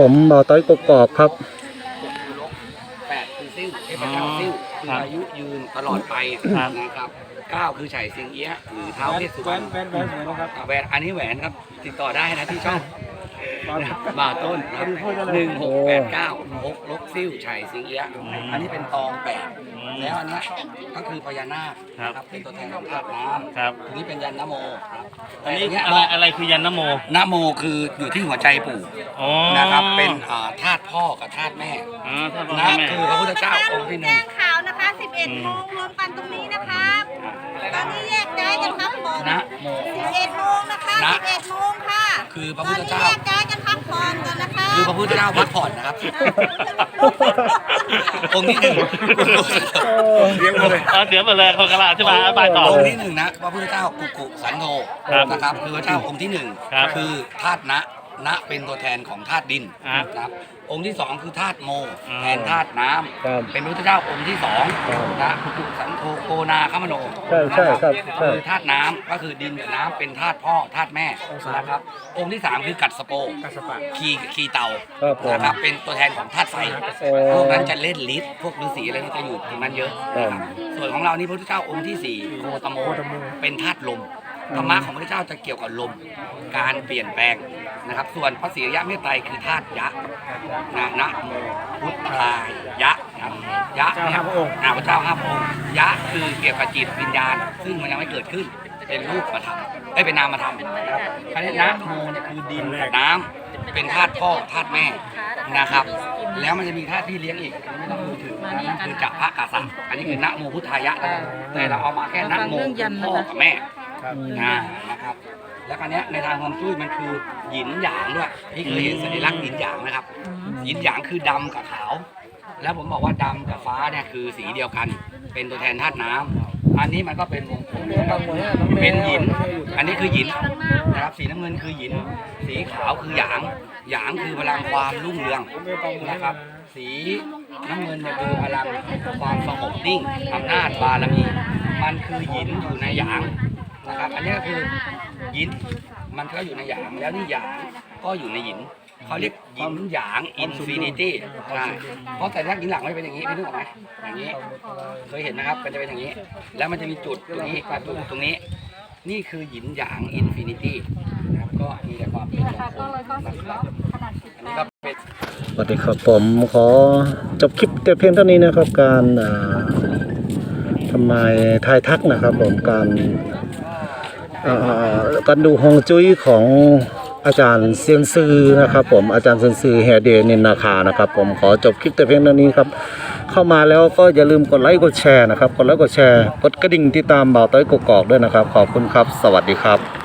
ผมบ่าวต้อยกกอกครับ แปดคือซิ่วเทพเจ้าซิ่วคืออายุยืนตลอดไปครับนะครับเก้าคือไฉสิงเอี้ยะหรือเท้าเวสสุแหววรรนณแหวนแหวนเหมือนนะครับอ่าแหวนอันนี้แหวนครับ ติดต่อได้นะที่ช่อง บ่าวต้นครับหนึ่งหกแปดเก้าหกลกซิ่วไฉสิงเอี้ยะอันนี้เป็นตองแปดแล้วอันเนี้ยก็คือพญานาคครับนะครับเป็นตัวแทนของธาตุน้ำครับทีนี้เป็นยันนโมครับอันนี้แต่เยอะไรอะไรคือยันนโมนะโมคืออยู่ที่หัวใจปู่อ๋อนะครับเป็นอ่าธาตุพ่อกับธาตุแม่อ๋อท่านพ่อนะแม่คือพระพุทธเจ้าองค์ที่หนึ่แจ้งงข่าวนะคะ 11โมงรวมกันตรงนี้นะครับตอนนี้แยกย้ายกันครับผมนะโม11โมงนะคะนะ 11โมง ค่ะคือพระพุทธเจ้าตอนนี้แยกย้ายกันพักผ่อนกันนะคะคือพระพุทธเจ้าพักผ่อนนะครับองค์ที่หนึ่งเลี้ยงมาเลยอ๋อเดี๋ยวมาเลยคนกระลาใช่ไหมอธิบายต่อ องค์ที่หนึ่งนะพระพุทธเจ้ากุกุสันโธครับนะครับคือพระเจ้าองค์ที่หนึ่งครับ คือธาตุนะ นะเป็นตัวแทนของธาตุดินอะนะครับองค์ที่สองคือธาตุโม อ่าแทนธาตุน้ครับำเป็นพระพุทธเจ้าองค์ที่สองครับนะกุกุสันโธโกนาคมโนใช่ใช่ครับใช่ คือธาตุน้ำก็คือดินกับน้ำเป็นธาตุพ่อธาตุแม่นะครับองค์ที่สามคือกัดสโปกัสปะคีคีเตาครับผมนะครับเป็นตัวแทนของธาตุไฟ โอ้ พวกนั้นจะเล่นลิ์พวกฤาษีอะไรนี่จะอยู่ตรงนั้นเยอะนะครับส่วนของเรานี่พระพุทธเจ้าองค์ที่สี่โคตโม เป็นธาตุลม ธรรมะของพระพุทธเจ้าจะเกี่ยวกับลมการเปลี่ยนแปลงนะครับ ส่วนพระศรีอริยะเมตไตรคือธาตุยะนะนะโมพุทธายะนะครับยะเนี่ยอ่าพระเจ้าห้าพระองค์ยะคือเกี่ยวกับจิตวิญญาณ ซึ่งมันยังไม่เกิดขึ้นเป็นรูปมาทำได้ยเป็นนามมาทำนะครับคราวนี้นะโมเนี่ยคือดินกับน้ำเป็นธาตุพ่อธาตุแม่นะครับ แล้วมันจะมีธาตุที่เลี้ยงอีกอันนี้ไม่ต้องดูถึงอันนั้นคือจักพระกาสะอันนี้คือนะโมพุทธายะนะครับแต่เราเอามาแค่นะโมคือพ่อกับแม่ ครับอ่านะครับ แล้วคราวเนี้ยในทางความจุ้ยมันคือหยินหยางด้วยที่เคยเห็นสัญลักษณ์หยินหยางนะครับหยินหยางคือดำกับขาว แล้วผมบอกว่าดำกับฟ้าเนี่ยคือสีเดียวกัน เป็นตัวแทนธาตุน้ำอันนี้มันก็เป็นวงกลมนะครับเป็นหยิน อันนี้คือหยินนะครับสีน้ำเงินคือหยิน สีขาวคือหยาง หยางคือพลังความรุ่งเรืองนะครับ สีน้ำเงินเนี่ยคือพลังความสงบนิ่งอำนาจบารมี มันคือหยินอยู่ในหยาง นะครับ อันนี้ก็คือหยิน มันก็อยู่ในหยาง แล้วนี่หยางก็อยู่ในหยินเขาเรียกหยินหยางอินฟินิตี้เพราะแต่ถ้าหยินหลังไม่เป็นอย่างนี้พี่นึกออกไหมอย่างนี้ เคยเห็นนะครับมันจะเป็นอย่างนี้ แล้วมันจะมีจุดตรงนี้กับจุดตรงนี้ นี่คือหยินหยางอินฟินิตี้นะครับก็มีแต่ความเป็นมงคลนะครับอันนี้ก็เป็นสวัสดีครับผมขอจบคลิปแต่เพียงเท่านี้นะครับการทำนายทายทักนะครับผมการ การดูฮองจุ้ยของอาจารย์เซียนซือนะครับ ผมอาจารย์เซียนซือแฮเดนินนาคานะครับ ผมขอจบคลิปแต่เพียงเท่านี้ครับ เข้ามาแล้วก็อย่าลืมกดไลค์กดแชร์นะครับ กดไลค์กดแชร์ กดกระดิ่งติดตามบ่าวต้อยกกอกด้วยนะครับ ขอบคุณครับ สวัสดีครับ